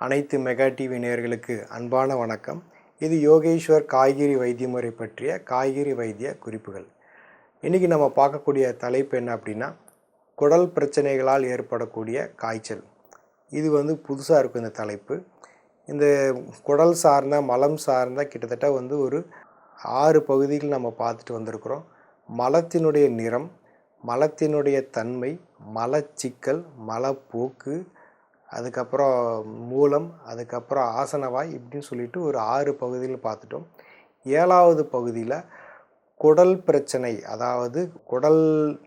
அனைத்து mega TV நேயர்களுக்கு அன்பான வணக்கம். இது யோகேஸ்வர் காய்கறி வைத்திய முறை பற்றிய காய்கறி வைத்திய குறிப்புகள். இன்றைக்கி நம்ம பார்க்கக்கூடிய தலைப்பு என்ன அப்படின்னா குடல் பிரச்சனைகளால் ஏற்படக்கூடிய காய்ச்சல். இது வந்து புதுசாக இருக்கும் இந்த தலைப்பு. இந்த குடல் சார்ந்த மலம் சார்ந்த கிட்டத்தட்ட வந்து ஒரு ஆறு பகுதிகள் நம்ம பார்த்துட்டு வந்திருக்கிறோம். மலத்தினுடைய நிறம் மலத்தினுடைய தன்மை மலச்சிக்கல் மலப்போக்கு அதுக்கப்புறம் மூலம் அதுக்கப்புறம் ஆசனவாய் இப்படின்னு சொல்லிட்டு ஒரு ஆறு பகுதியில் பார்த்துட்டோம். ஏழாவது பகுதியில் குடல் பிரச்சனை அதாவது குடல்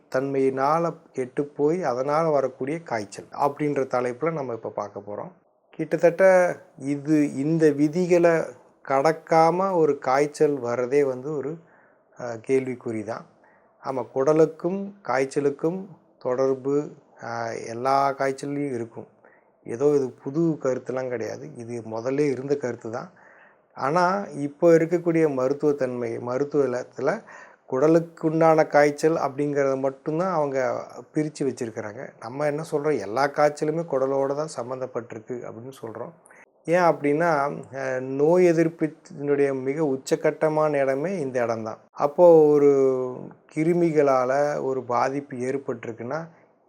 தன்மையினால் கெட்டு போய் அதனால் வரக்கூடிய காய்ச்சல் அப்படின்ற தலைப்பில் நம்ம இப்போ பார்க்க போகிறோம் கிட்டத்தட்ட இது இந்த விதிகளை கடக்காமல் ஒரு காய்ச்சல் வர்றதே வந்து ஒரு கேள்விக்குறி தான் ஆமாம் குடலுக்கும் காய்ச்சலுக்கும் தொடர்பு எல்லா காய்ச்சல்லையும் இருக்கும். ஏதோ இது புது கருத்துலாம் கிடையாது. இது முதல்ல இருந்த கருத்து தான். ஆனால் இப்போ இருக்கக்கூடிய மருத்துவத்தன்மை மருத்துவத்தில் குடலுக்குண்டான காய்ச்சல் அப்படிங்கிறத மட்டும்தான் அவங்க பிரித்து வச்சுருக்கிறாங்க. நம்ம என்ன சொல்கிறோம் எல்லா காய்ச்சலுமே குடலோடு தான் சம்மந்தப்பட்டிருக்கு அப்படின்னு சொல்கிறோம் ஏன் அப்படின்னா நோய் எதிர்ப்பினுடைய மிக உச்சக்கட்டமான இடமே இந்த இடம்தான் அப்போது ஒரு கிருமிகளால் ஒரு பாதிப்பு ஏற்பட்டிருக்குன்னா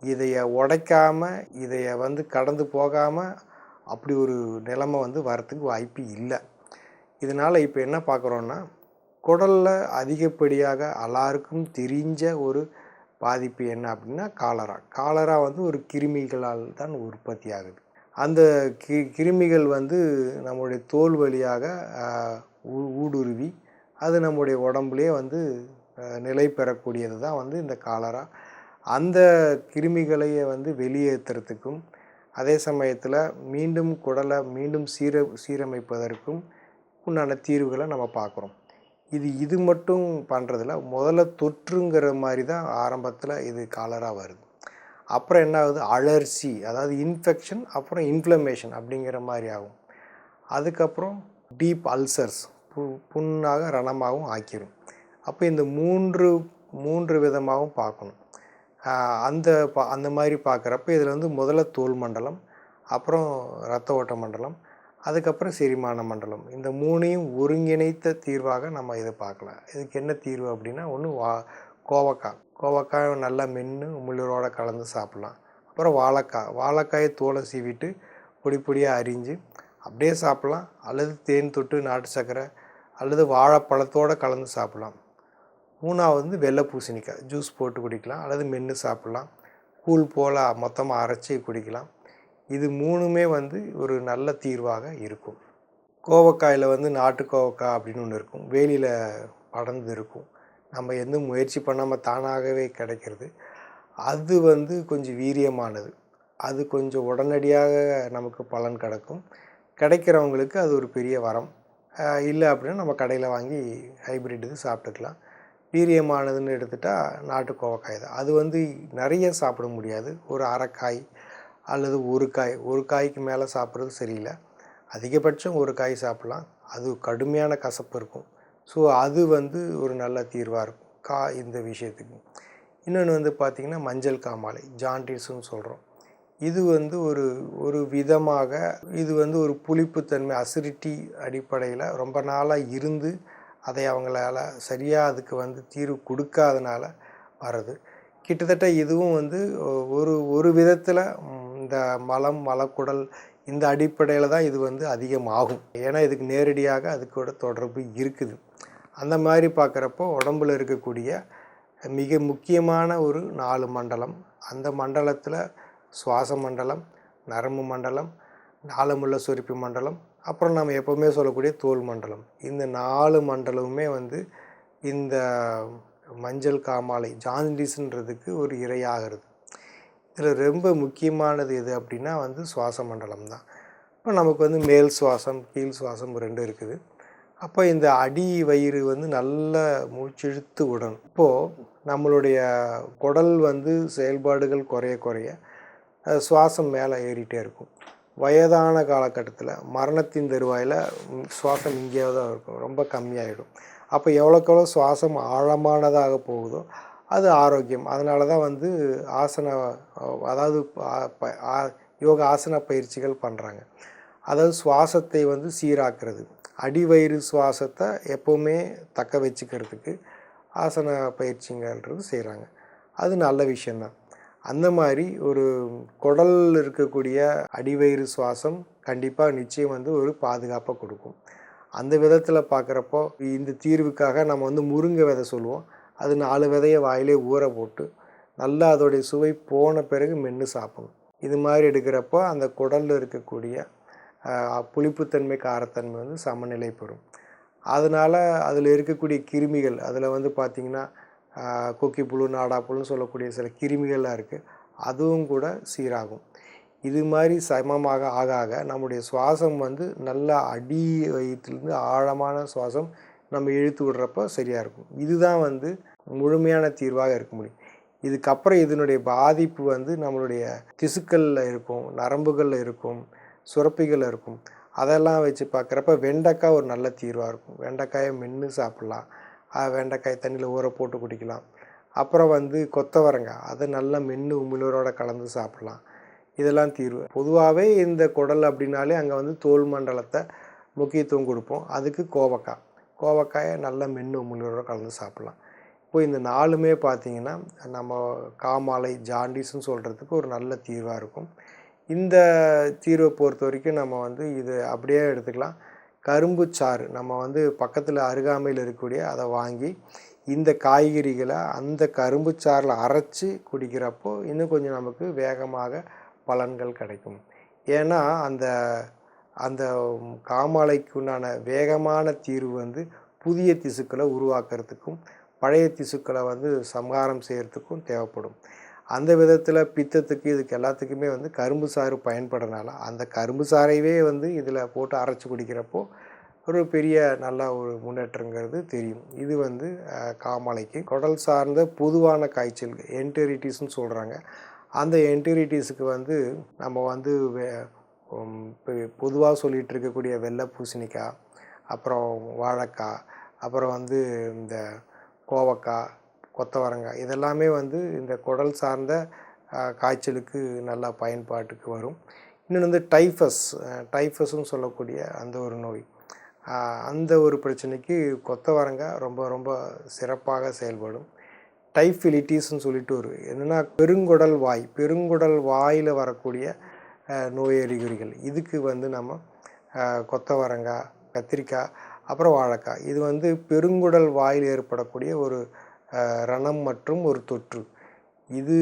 இதைய உடைக்காமல் இதைய வந்து கடந்து போகாமல் அப்படி ஒரு நிலைமை வந்து வரத்துக்கு வாய்ப்பு இல்லை. இதனால் இப்போ என்ன பார்க்குறோன்னா குடலில் அதிகப்படியாக எல்லாருக்கும் தெரிஞ்ச ஒரு பாதிப்பு என்ன அப்படின்னா காலரா. காலரா வந்து ஒரு கிருமிகளால் தான் உற்பத்தி ஆகுது. அந்த கி கிருமிகள் வந்து நம்முடைய தோல் வழியாக ஊ- ஊடுருவி அது நம்முடைய உடம்புலேயே வந்து நிலை பெறக்கூடியது தான் வந்து இந்த காலரா அந்த கிருமிகளையே வந்து வெளியேற்றுறதுக்கும் அதே சமயத்தில் மீண்டும் குடலை மீண்டும் சீர சீரமைப்பதற்கும் உண்டான தீர்வுகளை நம்ம பார்க்குறோம். இது இது மட்டும் பண்ணுறதில்ல முதல்ல தொற்றுங்கிற மாதிரி தான் ஆரம்பத்தில் இது காலராக வருது. அப்புறம் என்ன ஆகுது? அலர்சி அதாவது இன்ஃபெக்ஷன் அப்புறம் இன்ஃப்ளமேஷன் அப்படிங்கிற மாதிரி ஆகும். அதுக்கப்புறம் டீப் அல்சர்ஸ் பு புண்ணாக ரணமாகவும் ஆக்கிரும். அப்போ இந்த மூன்று மூன்று விதமாகவும் பார்க்கணும். அந்த பா அந்த மாதிரி பார்க்குறப்ப இதில் வந்து முதல்ல தோல் மண்டலம் அப்புறம் இரத்த ஓட்ட மண்டலம் அதுக்கப்புறம் செரிமான மண்டலம். இந்த மூணையும் ஒருங்கிணைத்த தீர்வாக நம்ம இதை பார்க்கலாம். இதுக்கு என்ன தீர்வு அப்படின்னா ஒன்று வா கோவக்காய். கோவக்காய் நல்லா மென்று முள்ளுரோட கலந்து சாப்பிட்லாம். அப்புறம் வாழைக்காய். வாழைக்காயை தோலை சீவிட்டு பொடி பொடியாக அரிஞ்சு அப்படியே சாப்பிட்லாம். அல்லது தேன் தொட்டு நாட்டு சர்க்கரை அல்லது வாழைப்பழத்தோடு கலந்து சாப்பிட்லாம். மூணாவது வந்து வெள்ளை பூசணிக்காய். ஜூஸ் போட்டு குடிக்கலாம். அல்லது மென்று சாப்பிட்லாம். கூழ் போல் மொத்தமாக அரைச்சி குடிக்கலாம். இது மூணுமே வந்து ஒரு நல்ல தீர்வாக இருக்கும். கோவக்காயில் வந்து நாட்டு கோவக்காய் அப்படின்னு ஒன்று இருக்கும். வேலியில் படர்ந்து இருக்கும். நம்ம எந்த முயற்சி பண்ணாமல் தானாகவே கிடைக்கிறது. அது வந்து கொஞ்சம் வீரியமானது. அது கொஞ்சம் உடனடியாக நமக்கு பலன் கிடைக்கும். கிடைக்கிறவங்களுக்கு அது ஒரு பெரிய வரம். இல்லை அப்படின்னா நம்ம கடையில் வாங்கி ஹைப்ரிட் இது சாப்பிட்டுக்கலாம். வீரியமானதுன்னு எடுத்துட்டால் நாட்டு கோவக்காய் தான். அது வந்து நிறைய சாப்பிட முடியாது. ஒரு அரைக்காய் அல்லது ஒரு காய். ஒரு காய்க்கு மேலே சாப்பிட்றது சரியில்லை. அதிகபட்சம் ஒரு காய் சாப்பிட்லாம். அது கடுமையான கசப்பு இருக்கும். ஸோ அது வந்து ஒரு நல்ல தீர்வாக இருக்கும். கா இந்த விஷயத்துக்கு. இன்னொன்று வந்து பார்த்திங்கன்னா மஞ்சள் காமாலை ஜாண்டிஸ்ன்னு சொல்கிறோம் இது வந்து ஒரு ஒரு விதமாக இது வந்து ஒரு புளிப்புத்தன்மை அசிடிட்டி அடிப்படையில் ரொம்ப நாளாக இருந்து அதை அவங்களால சரியாக அதுக்கு வந்து தீர்வு கொடுக்காதனால வருது கிட்டத்தட்ட இதுவும் வந்து ஒரு ஒரு விதத்தில் இந்த மலம் மலக்குடல் இந்த அடிப்படையில் தான் இது வந்து அதிகமாகும். ஏன்னா இதுக்கு நேரடியாக அதுக்கூட தொடர்பு இருக்குது. அந்த மாதிரி பார்க்குறப்போ உடம்பில் இருக்கக்கூடிய மிக முக்கியமான ஒரு நாலு மண்டலம் அந்த மண்டலத்தில் சுவாச மண்டலம் நரம்பு மண்டலம் நாளமுள்ள சுருப்பி மண்டலம் அப்புறம் நம்ம எப்போவுமே சொல்லக்கூடிய தோல் மண்டலம். இந்த நாலு மண்டலமுமே வந்து இந்த மஞ்சள் காமாலை ஜாண்டிஸ்ன்றதுக்கு ஒரு இரையாகிறது இதில் ரொம்ப முக்கியமானது எது அப்படின்னா வந்து சுவாச மண்டலம் தான். இப்போ நமக்கு வந்து மேல் சுவாசம் கீழ் சுவாசம் ரெண்டு இருக்குது. அப்போ இந்த அடி வயிறு வந்து நல்ல மூச்சிழுத்து விடணும் இப்போது நம்மளுடைய குடல் வந்து செயல்பாடுகள் குறைய குறைய சுவாசம் மேலே ஏறிட்டே இருக்கும். வயதான காலகட்டத்தில் மரணத்தின் தருவாயில் சுவாசம் இங்கேயே தான் இருக்கும். ரொம்ப கம்மியாயிடும். அப்போ எவ்வளோக்கு எவ்வளோ சுவாசம் ஆழமானதாக போகுதோ அது ஆரோக்கியம். அதனால தான் வந்து ஆசன அதாவது யோக யோகா ஆசன பயிற்சிகள் பண்ணுறாங்க அதாவது சுவாசத்தை வந்து சீராக்குறது. அடிவயிறு சுவாசத்தை எப்போவுமே தக்க வச்சுக்கிறதுக்கு ஆசன பயிற்சிங்கன்றது செய்கிறாங்க அது நல்ல விஷயந்தான் அந்த மாதிரி ஒரு குடல் இருக்கக்கூடிய அடிவயிறு சுவாசம் கண்டிப்பாக நிச்சயம் வந்து ஒரு பாதுகாப்பை கொடுக்கும். அந்த விதத்தில் பார்க்குறப்போ இந்த தீர்வுக்காக நம்ம வந்து முருங்கை விதை சொல்லுவோம். அது நாலு விதையை வாயிலே ஊற போட்டு நல்லா அதோடைய சுவை போன பிறகு மென்று சாப்பிடணும். இது மாதிரி எடுக்கிறப்போ அந்த குடலில் இருக்கக்கூடிய புளிப்புத்தன்மை காரத்தன்மை வந்து சமநிலை பெறும். அதனால் அதில் இருக்கக்கூடிய கிருமிகள் அதில் வந்து பார்த்திங்கன்னா கொக்கி புழு நாடா புழுன்னு சொல்லக்கூடிய சில கிருமிகள்லாம் இருக்குது அதுவும் கூட சீராகும். இது மாதிரி சமமாக ஆக ஆக நம்முடைய சுவாசம் வந்து நல்லா அடி வயிற்றுலேருந்து ஆழமான சுவாசம் நம்ம இழுத்து விடுறப்போ சரியாக இருக்கும். இதுதான் வந்து முழுமையான தீர்வாக இருக்க முடியும். இதுக்கப்புறம் இதனுடைய பாதிப்பு வந்து நம்மளுடைய திசுக்களில் இருக்கும் நரம்புகளில் இருக்கும் சுரப்பிகளில் இருக்கும். அதெல்லாம் வச்சு பார்க்குறப்ப வெண்டைக்காய் ஒரு நல்ல தீர்வாக இருக்கும். வெண்டைக்காயை மென்று சாப்பிட்லாம். வெண்டைக்காய் தண்ணியில் ஊற போட்டு குடிக்கலாம். அப்புறம் வந்து கொத்தவரங்காய் அதை நல்லா மென்று உமிழோரோட கலந்து சாப்பிட்லாம். இதெல்லாம் தீர்வு. பொதுவாகவே இந்த குடல் அப்படின்னாலே அங்கே வந்து தோல் மண்டலத்தை முக்கியத்துவம் கொடுப்போம். அதுக்கு கோவக்காய். கோவக்காயை நல்லா மென்று உமிழோரோட கலந்து சாப்பிட்லாம். இப்போ இந்த நாலுமே பார்த்தீங்கன்னா நம்ம காமாலை ஜாண்டிஸ்ன்னு சொல்கிறதுக்கு ஒரு நல்ல தீர்வாக இருக்கும். இந்த தீர்வை பொறுத்த வரைக்கும் நம்ம வந்து இது அப்படியே எடுத்துக்கலாம். கரும்பு சாறு. நம்ம வந்து பக்கத்தில் அருகாமையில் இருக்கக்கூடிய அதை வாங்கி இந்த காய்கறிகளை அந்த கரும்பு சாறில் அரைச்சி குடிக்கிறப்போ இன்னும் கொஞ்சம் நமக்கு வேகமாக பலன்கள் கிடைக்கும். ஏன்னா அந்த அந்த காமாலைக்கு உண்டான வேகமான தீர்வு வந்து புதிய திசுக்களை உருவாக்குறதுக்கும் பழைய திசுக்களை வந்து சம்ஹாரம் செய்கிறதுக்கும் தேவைப்படும். அந்த விதத்தில் பித்தத்துக்கு இதுக்கு எல்லாத்துக்குமே வந்து கரும்பு சாறு பயன்படுறனால அந்த கரும்பு சாறையவே வந்து இதில் போட்டு அரைச்சி குடிக்கிறப்போ ஒரு பெரிய நல்ல ஒரு முன்னேற்றங்கிறது தெரியும். இது வந்து காமாலைக்கு. குடல் சார்ந்த பொதுவான காய்ச்சல் என்டெரிட்டிஸ்னு சொல்கிறாங்க அந்த என்டெரிட்டிஸுக்கு வந்து நம்ம வந்து பொதுவாக சொல்லிகிட்டு இருக்கக்கூடிய வெள்ளை பூசணிக்காய் அப்புறம் வாழைக்காய் அப்புறம் வந்து இந்த கோவக்காய் கொத்தவரங்காய். இதெல்லாமே வந்து இந்த குடல் சார்ந்த காய்ச்சலுக்கு நல்லா பயன்பாட்டுக்கு வரும். இன்னொன்று வந்து டைஃபஸ் டைஃபஸ்ன்னு சொல்லக்கூடிய அந்த ஒரு நோய். அந்த ஒரு பிரச்சனைக்கு கொத்தவரங்காய் ரொம்ப ரொம்ப சிறப்பாக செயல்படும். டைஃபிலிட்டிஸ்ன்னு சொல்லிட்டு ஒரு என்னென்னா பெருங்குடல் வாய் பெருங்குடல் வாயில் வரக்கூடிய நோய் அறிகுறிகள் இதுக்கு வந்து நம்ம கொத்தவரங்காய் கத்திரிக்காய் அப்புறம் வாழைக்காய். இது வந்து பெருங்குடல் வாயில் ஏற்படக்கூடிய ஒரு ரணம் மற்றும் ஒரு தொற்று. இது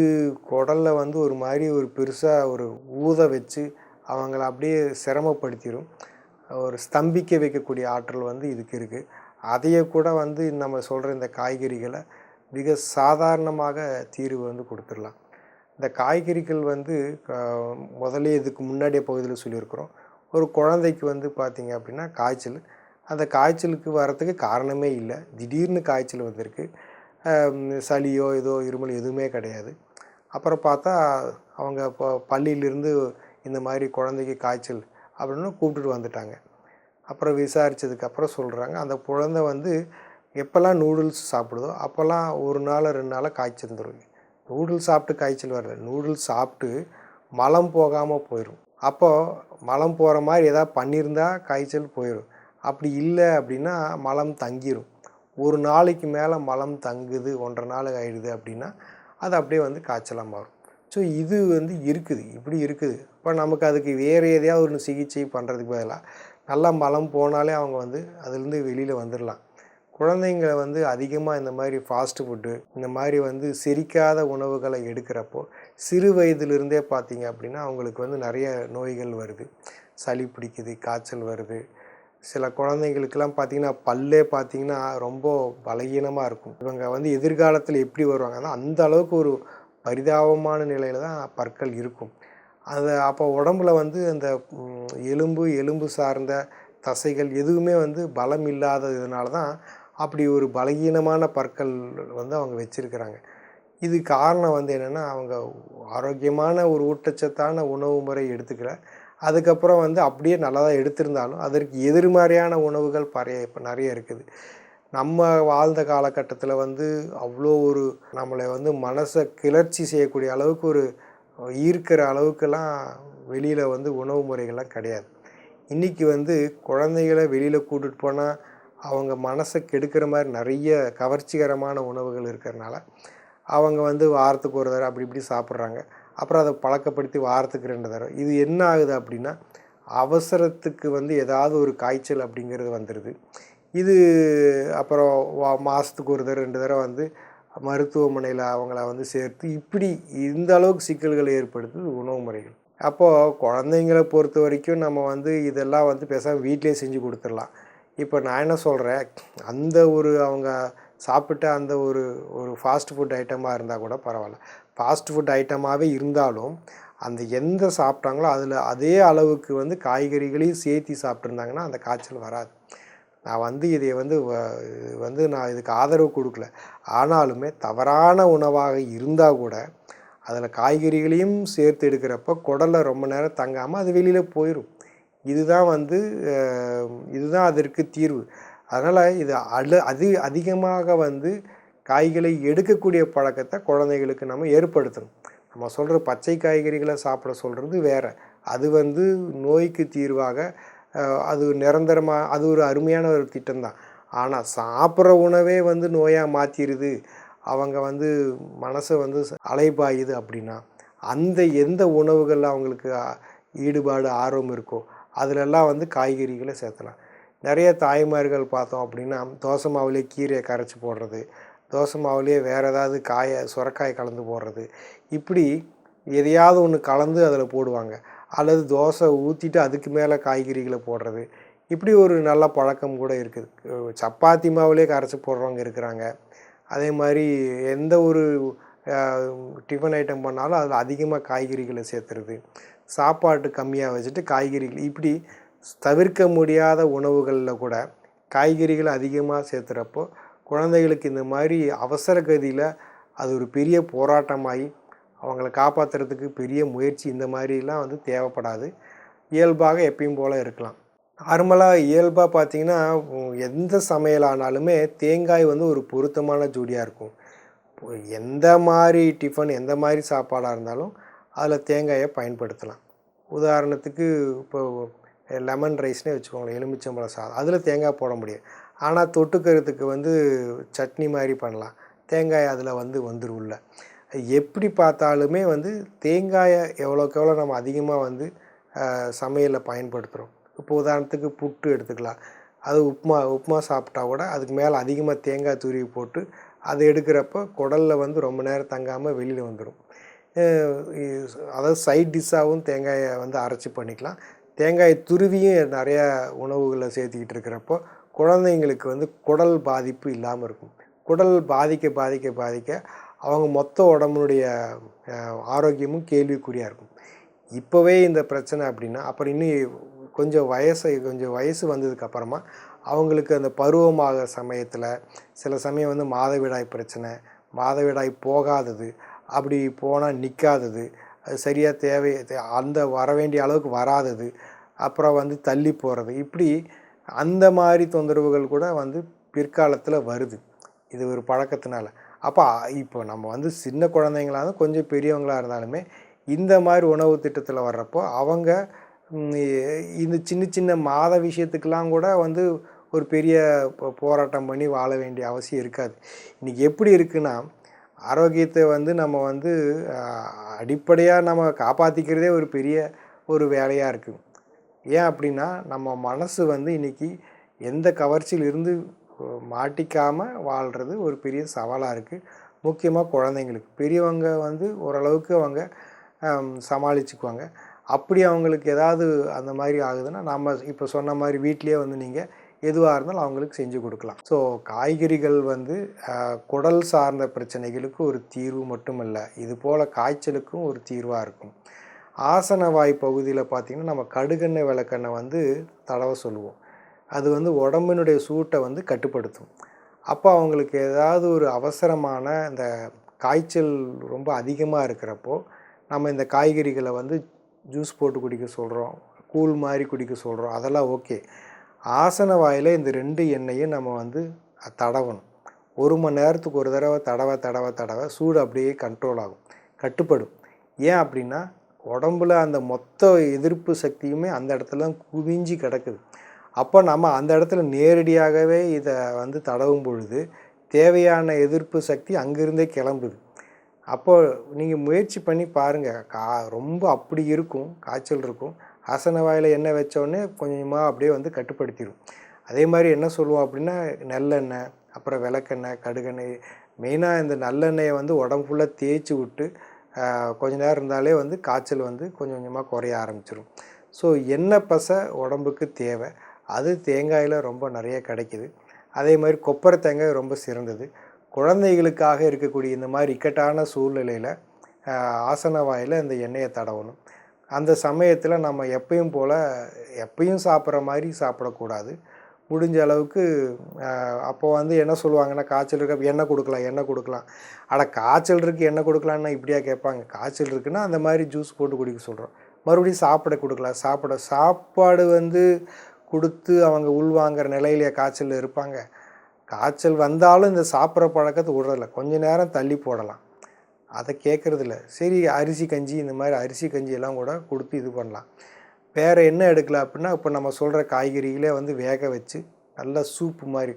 குடலில் வந்து ஒரு மாதிரி ஒரு பெருசாக ஒரு ஊத வச்சு அவங்கள அப்படியே சிரமப்படுத்திடும் ஒரு ஸ்தம்பிக்க வைக்கக்கூடிய ஆற்றல் வந்து இதுக்கு இருக்குது அதையே கூட வந்து நம்ம சொல்கிற இந்த காய்கறிகளை மிக சாதாரணமாக தீர்வு வந்து கொடுத்துடலாம். இந்த காய்கறிகள் வந்து முதலே முதல்ல இதுக்கு முன்னாடிய பகுதியில் சொல்லியிருக்கிறோம். ஒரு குழந்தைக்கு வந்து பார்த்திங்க அப்படின்னா காய்ச்சல். அந்த காய்ச்சலுக்கு வரத்துக்கு காரணமே இல்லை. திடீர்னு காய்ச்சல் வந்திருக்கு. சளியோ ஏதோ இருமல் எதுவுமே கிடையாது. அப்புறம் பார்த்தா அவங்க இப்போ பள்ளியிலேருந்து இந்த மாதிரி குழந்தைக்கு காய்ச்சல் அப்படின்னு கூப்பிட்டுட்டு வந்துட்டாங்க. அப்புறம் விசாரித்ததுக்கப்புறம் சொல்கிறாங்க அந்த குழந்தை வந்து எப்போல்லாம் நூடுல்ஸ் சாப்பிடுதோ அப்போல்லாம் ஒரு நாள் ரெண்டு நாளாக காய்ச்சல் வந்துடும் நூடுல்ஸ் சாப்பிட்டு காய்ச்சல் வரல. நூடுல்ஸ் சாப்பிட்டு மலம் போகாமல் போயிடும் அப்போது மலம் போகிற மாதிரி எதாவது பண்ணியிருந்தால் காய்ச்சல் போயிடும் அப்படி இல்லை அப்படின்னா மலம் தங்கிரும். ஒரு நாளைக்கு மேலே மலம் தங்குது ஒன்றரை நாள் ஆயிடுது அப்படின்னா அது அப்படியே வந்து காய்ச்சலாக மாறும். ஸோ இது வந்து இருக்குது இப்படி இருக்குது. இப்போ நமக்கு அதுக்கு வேறு எதையாவது ஒரு சிகிச்சை பண்ணுறதுக்கு பதிலாக நல்லா மலம் போனாலே அவங்க வந்து அதுலேருந்து வெளியில் வந்துடலாம் குழந்தைங்களை வந்து அதிகமாக இந்த மாதிரி ஃபாஸ்ட் ஃபுட்டு இந்த மாதிரி வந்து செரிக்காத உணவுகளை எடுக்கிறப்போ சிறு வயதிலிருந்தே பார்த்தீங்க அப்படின்னா அவங்களுக்கு வந்து நிறைய நோய்கள் வருது. சளி பிடிக்குது காய்ச்சல் வருது. சில குழந்தைங்களுக்கெல்லாம் பார்த்தீங்கன்னா பல்லே பார்த்தீங்கன்னா ரொம்ப பலகீனமாக இருக்கும். இவங்க வந்து எதிர்காலத்தில் எப்படி வருவாங்கன்னா அந்த அளவுக்கு ஒரு பரிதாபமான நிலையில் தான் பற்கள் இருக்கும். அது அப்போ உடம்புல வந்து அந்த எலும்பு எலும்பு சார்ந்த தசைகள் எதுவுமே வந்து பலம் இல்லாததுனால தான் அப்படி ஒரு பலகீனமான பற்கள் வந்து அவங்க வச்சுருக்கிறாங்க. இது காரணம் வந்து என்னென்னா அவங்க ஆரோக்கியமான ஒரு ஊட்டச்சத்தான உணவு முறை எடுத்துக்கிற அதுக்கப்புறம் வந்து அப்படியே நல்லா தான் எடுத்திருந்தாலும் அதற்கு எதிர்மறையான உணவுகள் பறைய இப்போ நிறைய இருக்குது. நம்ம வாழ்ந்த காலகட்டத்தில் வந்து அவ்வளோ ஒரு நம்மளை வந்து மனசை கிளர்ச்சி செய்யக்கூடிய அளவுக்கு ஒரு ஈர்க்கிற அளவுக்கெல்லாம் வெளியில் வந்து உணவு முறைகள்லாம் கிடையாது. இன்றைக்கி வந்து குழந்தைகளை வெளியில் கூட்டிகிட்டு போனால் அவங்க மனசை கெடுக்கிற மாதிரி நிறைய கவர்ச்சிகரமான உணவுகள் இருக்கிறனால அவங்க வந்து வாரத்துக்கு ஒரு தடவை அப்படி இப்படி சாப்பிட்றாங்க. அப்புறம் அதை பழக்கப்படுத்தி வாரத்துக்கு ரெண்டு தடவை. இது என்ன ஆகுது அப்படின்னா அவசரத்துக்கு வந்து ஏதாவது ஒரு காய்ச்சல் அப்படிங்கிறது வந்துடுது இது அப்புறம் வா மாதத்துக்கு ஒரு தடவை ரெண்டு தடவை வந்து மருத்துவமனையில் அவங்கள வந்து சேர்த்து இப்படி இந்த அளவுக்கு சிக்கல்களை ஏற்படுத்துது உணவு முறைகள். அப்போது குழந்தைங்களை பொறுத்த வரைக்கும் நம்ம வந்து இதெல்லாம் வந்து பேசாமல் வீட்டிலே செஞ்சு கொடுத்துடலாம். இப்போ நான் என்ன சொல்கிறேன் அந்த ஒரு அவங்க சாப்பிட்ட அந்த ஒரு ஒரு ஃபாஸ்ட் ஃபுட் ஐட்டமாக இருந்தால் கூட பரவாயில்ல. ஃபாஸ்ட் ஃபுட் ஐட்டமாகவே இருந்தாலும் அந்த எந்த சாப்பிட்டாங்களோ அதில் அதே அளவுக்கு வந்து காய்கறிகளையும் சேர்த்தி சாப்பிட்ருந்தாங்கன்னா அந்த காய்ச்சல் வராது. நான் வந்து இதை வந்து வந்து நான் இதுக்கு ஆதரவு கொடுக்கல. ஆனாலுமே தவறான உணவாக இருந்தால் கூட அதில் காய்கறிகளையும் சேர்த்து எடுக்கிறப்ப குடலில் ரொம்ப நேரம் தங்காமல் அது வெளியில் போயிடும் இதுதான் வந்து இதுதான் அதற்கு தீர்வு. அதனால் இது அழு அதி அதிகமாக வந்து காய்களை எடுக்கக்கூடிய பழக்கத்தை குழந்தைகளுக்கு நம்ம ஏற்படுத்தணும். நம்ம சொல்கிற பச்சை காய்கறிகளை சாப்பிட சொல்கிறது வேறு. அது வந்து நோய்க்கு தீர்வாக அது நிரந்தரமாக அது ஒரு அருமையான ஒரு திட்டம்தான். ஆனால் சாப்பிட்ற உணவே வந்து நோயாக மாற்றிடுது அவங்க வந்து மனசை வந்து அலைபாயுது அப்படின்னா அந்த எந்த உணவுகளில் அவங்களுக்கு ஈடுபாடு ஆர்வம் இருக்கோ அதிலெல்லாம் வந்து காய்கறிகளை சேர்த்தலாம். நிறைய தாய்மார்கள் பார்த்தோம் அப்படின்னா தோசை மாவுலேயே கீரையை கரைச்சி போடுறது தோசை மாவுலேயே வேறு ஏதாவது காயை சுரக்காய் கலந்து போடுறது. இப்படி எதையாவது ஒன்று கலந்து அதில் போடுவாங்க. அல்லது தோசை ஊற்றிட்டு அதுக்கு மேலே காய்கறிகளை போடுறது. இப்படி ஒரு நல்ல பழக்கம் கூட இருக்குது. சப்பாத்தி மாவுலேயே கரைச்சி போடுறவங்க இருக்கிறாங்க. அதே மாதிரி எந்த ஒரு டிஃபன் ஐட்டம் பண்ணாலும் அதில் அதிகமாக காய்கறிகளை சேர்த்துறது. சாப்பாட்டு கம்மியாக வச்சுட்டு காய்கறிகள் இப்படி தவிர்க்க முடியாத உணவுகளில் கூட காய்கறிகள் அதிகமாக சேர்த்துறப்போ குழந்தைகளுக்கு இந்த மாதிரி அவசர கதியில் அது ஒரு பெரிய போராட்டமாகி அவங்கள காப்பாற்றுறதுக்கு பெரிய முயற்சி இந்த மாதிரிலாம் வந்து தேவைப்படாது. இயல்பாக எப்பயும் போல் இருக்கலாம். நார்மலாக இயல்பாக பார்த்தீங்கன்னா எந்த சமையலானாலுமே தேங்காய் வந்து ஒரு பொருத்தமான ஜோடியாக இருக்கும். எந்த மாதிரி டிஃபன் எந்த மாதிரி சாப்பாடாக இருந்தாலும் அதில் தேங்காயை பயன்படுத்தலாம். உதாரணத்துக்கு இப்போ லெமன் ரைஸ்னே வச்சுக்கோங்களேன் எலுமிச்சம்பழம் சாதம். அதில் தேங்காய் போட முடியும் ஆனால் தொட்டுக்கிறதுக்கு வந்து சட்னி மாதிரி பண்ணலாம். தேங்காய் அதில் வந்து வந்துடும் உள்ள எப்படி பார்த்தாலுமே வந்து தேங்காயை எவ்வளோக்கு எவ்வளோ நம்ம அதிகமாக வந்து சமையலில் பயன்படுத்துகிறோம் இப்போ உதாரணத்துக்கு புட்டு எடுத்துக்கலாம். அது உப்புமா உப்புமா சாப்பிட்டா கூட அதுக்கு மேலே அதிகமாக தேங்காய் துருவி போட்டு அதை எடுக்கிறப்ப குடலில் வந்து ரொம்ப நேரம் தங்காமல் வெளியில் வந்துடும் அதாவது சைட் டிஷ்ஷாகவும் தேங்காயை வந்து அரைச்சி பண்ணிக்கலாம். தேங்காய் துருவியும் நிறையா உணவுகளை சேர்த்துக்கிட்டு இருக்கிறப்போ குழந்தைங்களுக்கு வந்து குடல் பாதிப்பு இல்லாமல் இருக்கும். குடல் பாதிக்க பாதிக்க பாதிக்க அவங்க மொத்த உடம்புடைய ஆரோக்கியமும் கேள்விக்குறியாக இருக்கும். இப்போவே இந்த பிரச்சனை அப்படின்னா அப்புறம் இன்னும் கொஞ்சம் வயசு கொஞ்சம் வயசு வந்ததுக்கப்புறமா அவங்களுக்கு அந்த பருவமாக சமயத்தில் சில சமயம் வந்து மாதவிடாய் பிரச்சனை மாதவிடாய் போகாதது அப்படி போனால் நிற்காதது அது சரியாக தேவை அந்த வர வேண்டிய அளவுக்கு வராதது அப்புறம் வந்து தள்ளி போகிறது இப்படி அந்த மாதிரி தொந்தரவுகள் கூட வந்து பிற்காலத்தில் வருது. இது ஒரு பழக்கத்தினால. அப்போ இப்போ நம்ம வந்து சின்ன குழந்தைங்களாக கொஞ்சம் பெரியவங்களாக இருந்தாலுமே இந்த மாதிரி உணவு திட்டத்தில் வர்றப்போ அவங்க இந்த சின்ன சின்ன மாத விஷயத்துக்கெலாம் கூட வந்து ஒரு பெரிய போராட்டம் பண்ணி வாழ வேண்டிய அவசியம் இருக்காது. இன்றைக்கி எப்படி இருக்குன்னா ஆரோக்கியத்தை வந்து நம்ம வந்து அடிப்படையாக நம்ம காப்பாற்றிக்கிறதே ஒரு பெரிய ஒரு வேலையாக இருக்குது ஏன் அப்படின்னா நம்ம மனசு வந்து இன்றைக்கி எந்த கவர்ச்சியில் இருந்து மாட்டிக்காமல் வாழ்கிறது ஒரு பெரிய சவாலாக இருக்குது முக்கியமாக குழந்தைங்களுக்கு. பெரியவங்க வந்து ஓரளவுக்கு அவங்க சமாளிச்சுக்குவாங்க. அப்படி அவங்களுக்கு ஏதாவது அந்த மாதிரி ஆகுதுன்னா நம்ம இப்போ சொன்ன மாதிரி வீட்லேயே வந்து நீங்கள் எதுவாக இருந்தாலும் அவங்களுக்கு செஞ்சு கொடுக்கலாம். ஸோ காய்கறிகள் வந்து குடல் சார்ந்த பிரச்சனைகளுக்கு ஒரு தீர்வு மட்டும் இல்லை இது போல் காய்ச்சலுக்கும் ஒரு தீர்வாக இருக்கும். ஆசனவாய் பகுதியில் பார்த்திங்கன்னா நம்ம கடுகெண்ணெய் விளக்கெண்ணெய் வந்து தடவை சொல்லுவோம். அது வந்து உடம்பினுடைய சூட்டை வந்து கட்டுப்படுத்தும். அப்போ அவங்களுக்கு ஏதாவது ஒரு அவசரமான இந்த காய்ச்சல் ரொம்ப அதிகமாக இருக்கிறப்போ நம்ம இந்த காய்கறிகளை வந்து ஜூஸ் போட்டு குடிக்க சொல்கிறோம் கூழ் மாதிரி குடிக்க சொல்கிறோம் அதெல்லாம் ஓகே. ஆசன வாயில் இந்த ரெண்டு எண்ணெயும் நம்ம வந்து தடவணும். ஒரு மணி நேரத்துக்கு ஒரு தடவை தடவை தடவை தடவை சூடு அப்படியே கண்ட்ரோல் ஆகும் கட்டுப்படும். ஏன் அப்படின்னா உடம்புல அந்த மொத்த எதிர்ப்பு சக்தியுமே அந்த இடத்துல தான் குவிஞ்சு கிடக்குது. அப்போ நம்ம அந்த இடத்துல நேரடியாகவே இதை வந்து தடவும் பொழுது தேவையான எதிர்ப்பு சக்தி அங்கேருந்தே கிளம்புது. அப்போது நீங்கள் முயற்சி பண்ணி பாருங்கள் கா ரொம்ப அப்படி இருக்கும் காய்ச்சல் இருக்கும். ஆசன வாயில் எண்ணெய் வச்சோடனே கொஞ்சமாக அப்படியே வந்து கட்டுப்படுத்திடும் அதே மாதிரி என்ன சொல்லுவோம் அப்படின்னா நல்லெண்ணெய் அப்புறம் விளக்கெண்ணெய் கடுகெண்ணெய் மெயினாக இந்த நல்லெண்ணெயை வந்து உடம்பு ஃபுல்லாக தேய்ச்சி விட்டு கொஞ்ச நேரம் இருந்தாலே வந்து காய்ச்சல் வந்து கொஞ்சம் கொஞ்சமாக குறைய ஆரம்பிச்சிடும் ஸோ எண்ணெய் பசை உடம்புக்கு தேவை. அது தேங்காயில் ரொம்ப நிறைய கிடைக்கிது. அதே மாதிரி கொப்பரை தேங்காய் ரொம்ப சிறந்தது. குழந்தைகளுக்காக இருக்கக்கூடிய இந்த மாதிரி இக்கட்டான சூழ்நிலையில் ஆசன வாயில் இந்த எண்ணெயை தடவணும். அந்த சமயத்தில் நம்ம எப்பயும் போல் எப்பயும் சாப்பிட்ற மாதிரி சாப்பிடக்கூடாது. முடிஞ்ச அளவுக்கு அப்போ வந்து என்ன சொல்லுவாங்கன்னா காய்ச்சல் இருக்க எண்ணெய் கொடுக்கலாம் எண்ணெய் கொடுக்கலாம். ஆனால் காய்ச்சல் இருக்குது எண்ணெய் கொடுக்கலான்னா இப்படியா கேட்பாங்க. காய்ச்சல் இருக்குன்னா அந்த மாதிரி ஜூஸ் போட்டு குடிக்க சொல்கிறோம் மறுபடியும் சாப்பிட கொடுக்கலாம். சாப்பிட சாப்பாடு வந்து கொடுத்து அவங்க உள்வாங்கிற நிலையிலேயே காய்ச்சல் இருப்பாங்க. காய்ச்சல் வந்தாலும் இந்த சாப்பிட்ற பழக்கத்தை விடுறதில்ல. கொஞ்ச நேரம் தள்ளி போடலாம். அதை கேட்குறதில்ல. சரி அரிசி கஞ்சி இந்த மாதிரி அரிசி கஞ்சி எல்லாம் கூட கொடுத்து இது பண்ணலாம். வேறு என்ன எடுக்கலாம் அப்படின்னா இப்போ நம்ம சொல்கிற காய்கறிகளே வந்து வேக வச்சு நல்லா சூப்பு மாதிரி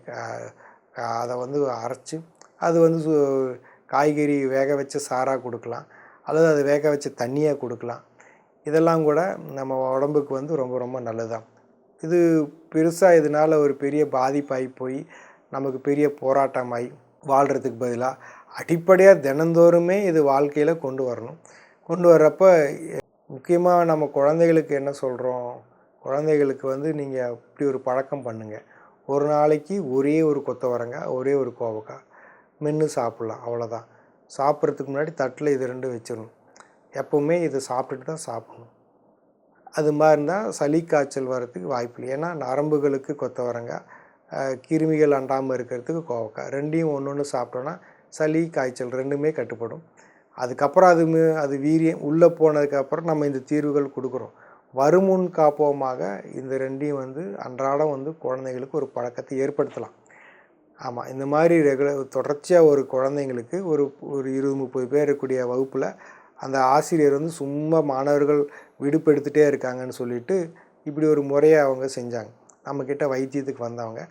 அதை வந்து அரைச்சி அது வந்து காய்கறி வேக வச்சு சாராக கொடுக்கலாம். அல்லது அதை வேக வச்சு தண்ணியாக கொடுக்கலாம். இதெல்லாம் கூட நம்ம உடம்புக்கு வந்து ரொம்ப ரொம்ப நல்லதுதான். இது பெருசாக இதனால் ஒரு பெரிய பாதிப்பாகி போய் நமக்கு பெரிய போராட்டமாகி வாழ்கிறதுக்கு பதிலாக அடிப்படையாக தினந்தோறுமே இது வாழ்க்கையில் கொண்டு வரணும். கொண்டு வர்றப்போ முக்கியமாக நம்ம குழந்தைகளுக்கு என்ன சொல்கிறோம் குழந்தைகளுக்கு வந்து நீங்கள் இப்படி ஒரு பழக்கம் பண்ணுங்கள் ஒரு நாளைக்கு ஒரே ஒரு கொத்தவரங்காய் ஒரே ஒரு கோவக்காய். மென்று சாப்பிட்லாம் அவ்வளோதான் சாப்பிட்றதுக்கு முன்னாடி தட்டில் இது ரெண்டும் வச்சிடணும். எப்போவுமே இதை சாப்பிட்டுட்டு தான் சாப்பிடணும். அது மாதிரி இருந்தால் சளி காய்ச்சல் வர்றதுக்கு வாய்ப்பு இல்லை. ஏன்னா நரம்புகளுக்கு கொத்தவரங்காய் கிருமிகள் அண்டாமல் இருக்கிறதுக்கு கோவக்காய். ரெண்டையும் ஒன்று ஒன்று சாப்பிட்டோன்னா சளி காய்ச்சல் ரெண்டுமே கட்டுப்படும். அதுக்கப்புறம் அது அது வீரியம் உள்ளே போனதுக்கப்புறம் நம்ம இந்த தீர்வுகள் கொடுக்குறோம். வருமுன் காப்போமாக இந்த ரெண்டையும் வந்து அன்றாடம் வந்து குழந்தைங்களுக்கு ஒரு பழக்கத்தை ஏற்படுத்தலாம். ஆமாம் இந்த மாதிரி ரெகுலர் தொடர்ச்சியாக ஒரு குழந்தைங்களுக்கு ஒரு ஒரு இருபது முப்பது பேர் இருக்கக்கூடிய வகுப்பில் அந்த ஆசிரியர் வந்து சும்மா மாணவர்கள் விடுப்பெடுத்துகிட்டே இருக்காங்கன்னு சொல்லிட்டு இப்படி ஒரு முறையை அவங்க செஞ்சாங்க. நம்மக்கிட்ட வைத்தியத்துக்கு வந்தவங்க.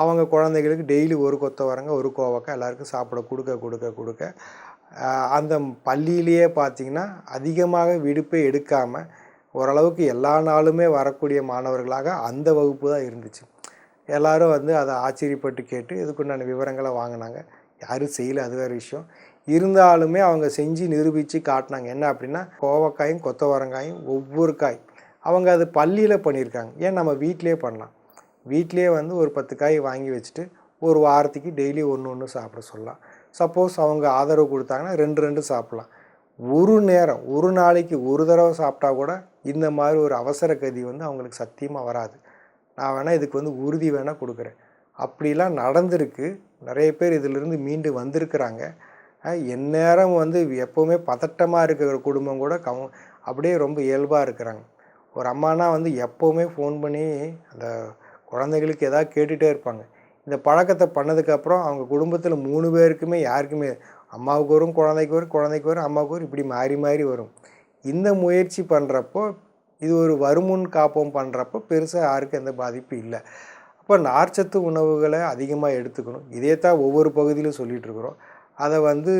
அவங்க குழந்தைகளுக்கு டெய்லி ஒரு கொத்த வரங்க ஒரு கோவக்காய் எல்லாருக்கும் சாப்பிட கொடுக்க கொடுக்க கொடுக்க அந்த பள்ளியிலேயே பார்த்திங்கன்னா அதிகமாக விடுப்பை எடுக்காமல் ஓரளவுக்கு எல்லா நாளுமே வரக்கூடிய மாணவர்களாக அந்த வகுப்பு தான் இருந்துச்சு. எல்லோரும் வந்து அதை ஆச்சரியப்பட்டு கேட்டு இதுக்குண்டான விவரங்களை வாங்கினாங்க. யாரும் செய்யலை அது வேறு விஷயம். இருந்தாலுமே அவங்க செஞ்சு நிரூபித்து காட்டினாங்க. என்ன அப்படின்னா கோவக்காயும் கொத்தவரங்காயும் ஒவ்வொரு காய். அவங்க அது பள்ளியில் பண்ணியிருக்காங்க. ஏன் நம்ம வீட்டிலே பண்ணலாம்? வீட்டிலே வந்து ஒரு பத்து காய் வாங்கி வச்சுட்டு ஒரு வாரத்துக்கு டெய்லி ஒன்று ஒன்று சாப்பிட சொல்லலாம். சப்போஸ் அவங்க ஆதரவு கொடுத்தாங்கன்னா ரெண்டு ரெண்டு சாப்பிட்லாம். ஒரு நேரம் ஒரு நாளைக்கு ஒரு தடவை சாப்பிட்டா கூட இந்த மாதிரி ஒரு அவசர கதி வந்து அவங்களுக்கு சத்தியமாக வராது. நான் வேணால் இதுக்கு வந்து உறுதி வேணால் கொடுக்குறேன். அப்படிலாம் நடந்திருக்கு. நிறைய பேர் இதிலிருந்து மீண்டு வந்திருக்கிறாங்க. எந்நேரம் வந்து எப்போவுமே பதட்டமாக இருக்கிற குடும்பம் கூட கம் அப்படியே ரொம்ப இயல்பாக இருக்கிறாங்க. ஒரு அம்மானா வந்து எப்போவுமே ஃபோன் பண்ணி அந்த குழந்தைகளுக்கு எதாவது கேட்டுகிட்டே இருப்பாங்க. இந்த பழக்கத்தை பண்ணதுக்கப்புறம் அவங்க குடும்பத்தில் மூணு பேருக்குமே யாருக்குமே அம்மாவுக்கு வரும் குழந்தைக்கு வரும் குழந்தைக்கு வரும் அம்மாவுக்கு வரும் இப்படி மாறி மாறி வரும். இந்த முயற்சி பண்ணுறப்போ இது ஒரு வருமுன் காப்போம் பண்ணுறப்போ பெருசாக யாருக்கும் எந்த பாதிப்பும் இல்லை. அப்போ நார்ச்சத்து உணவுகளை அதிகமாக எடுத்துக்கணும். இதே தான் ஒவ்வொரு பகுதியிலும் சொல்லிகிட்ருக்குறோம் அதை வந்து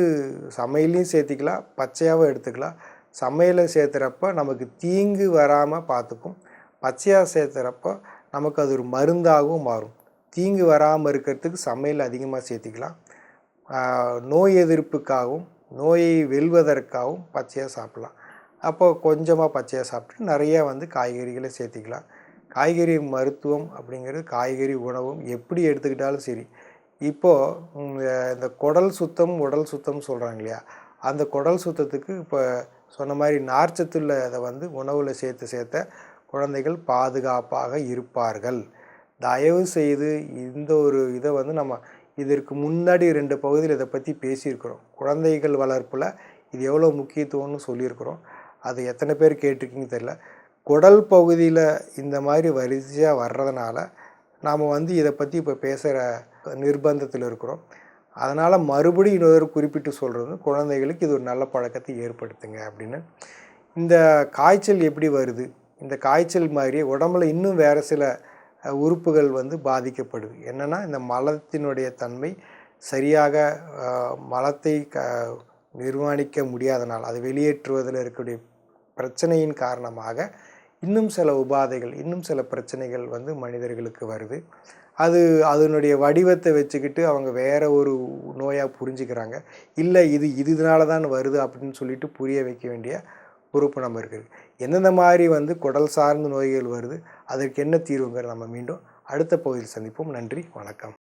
சமையலையும் சேர்த்திக்கலாம் பச்சையாகவும் எடுத்துக்கலாம். சமையலை சேர்த்துறப்ப நமக்கு தீங்கு வராமல் பார்த்துக்கும். பச்சையாக சேர்த்துறப்போ நமக்கு அது ஒரு மருந்தாகவும் மாறும். தீங்கு வராமல் இருக்கிறதுக்கு சமையல் அதிகமாக சேர்த்திக்கலாம். நோய் எதிர்ப்புக்காகவும் நோயை வெல்வதற்காகவும் பச்சையாக சாப்பிட்லாம். அப்போ கொஞ்சமாக பச்சையாக சாப்பிட்டு நிறையா வந்து காய்கறிகளை சேர்த்திக்கலாம். காய்கறி மருத்துவம் அப்படிங்கிறது காய்கறி உணவும் எப்படி எடுத்துக்கிட்டாலும் சரி. இப்போது இந்த குடல் சுத்தம் உடல் சுத்தம் சொல்கிறாங்க இல்லையா? அந்த குடல் சுத்தத்துக்கு இப்போ சொன்ன மாதிரி நார்ச்சத்துள்ள அதை வந்து உணவில் சேர்த்து சேர்த்த குழந்தைகள் பாதுகாப்பாக இருப்பார்கள். தயவு செய்து இந்த ஒரு இதை வந்து நம்ம இதற்கு முன்னாடி ரெண்டு பகுதியில் இதை பற்றி பேசியிருக்கிறோம். குழந்தைகள் வளர்ப்பில் இது எவ்வளோ முக்கியத்துவம்னு சொல்லியிருக்கிறோம். அது எத்தனை பேர் கேட்டிருக்கீங்க தெரில குடல் பகுதியில் இந்த மாதிரி வரிசையாக வர்றதுனால நாம் வந்து இதை பற்றி இப்போ பேசுகிற நிர்பந்தத்தில் இருக்கிறோம். அதனால் மறுபடியும் இன்னொரு குறிப்பிட்டு சொல்கிறது குழந்தைகளுக்கு இது ஒரு நல்ல பழக்கத்தை ஏற்படுத்துங்க அப்படின்னு. இந்த காய்ச்சல் எப்படி வருது? இந்த காய்ச்சல் மாதிரி உடம்புல இன்னும் வேறு சில உறுப்புகள் வந்து பாதிக்கப்படுது. என்னென்னா இந்த மலத்தினுடைய தன்மை சரியாக மலத்தை க நிர்மாணிக்க முடியாதனால் அது வெளியேற்றுவதில் இருக்கக்கூடிய பிரச்சனையின் காரணமாக இன்னும் சில உபாதைகள் இன்னும் சில பிரச்சனைகள் வந்து மனிதர்களுக்கு வருது. அது அதனுடைய வடிவத்தை வச்சுக்கிட்டு அவங்க வேற ஒரு நோயாக புரிஞ்சுக்கிறாங்க. இல்லை இது இதனால தான் வருது அப்படின்னு சொல்லிட்டு புரிய வைக்க வேண்டிய பொறுப்பு நம்ம இருக்குது. எந்தெந்த மாதிரி வந்து குடல் சார்ந்த நோய்கள் வருது அதற்கு என்ன தீர்வுங்கிற நம்ம மீண்டும் அடுத்த பகுதியில் சந்திப்போம். நன்றி வணக்கம்.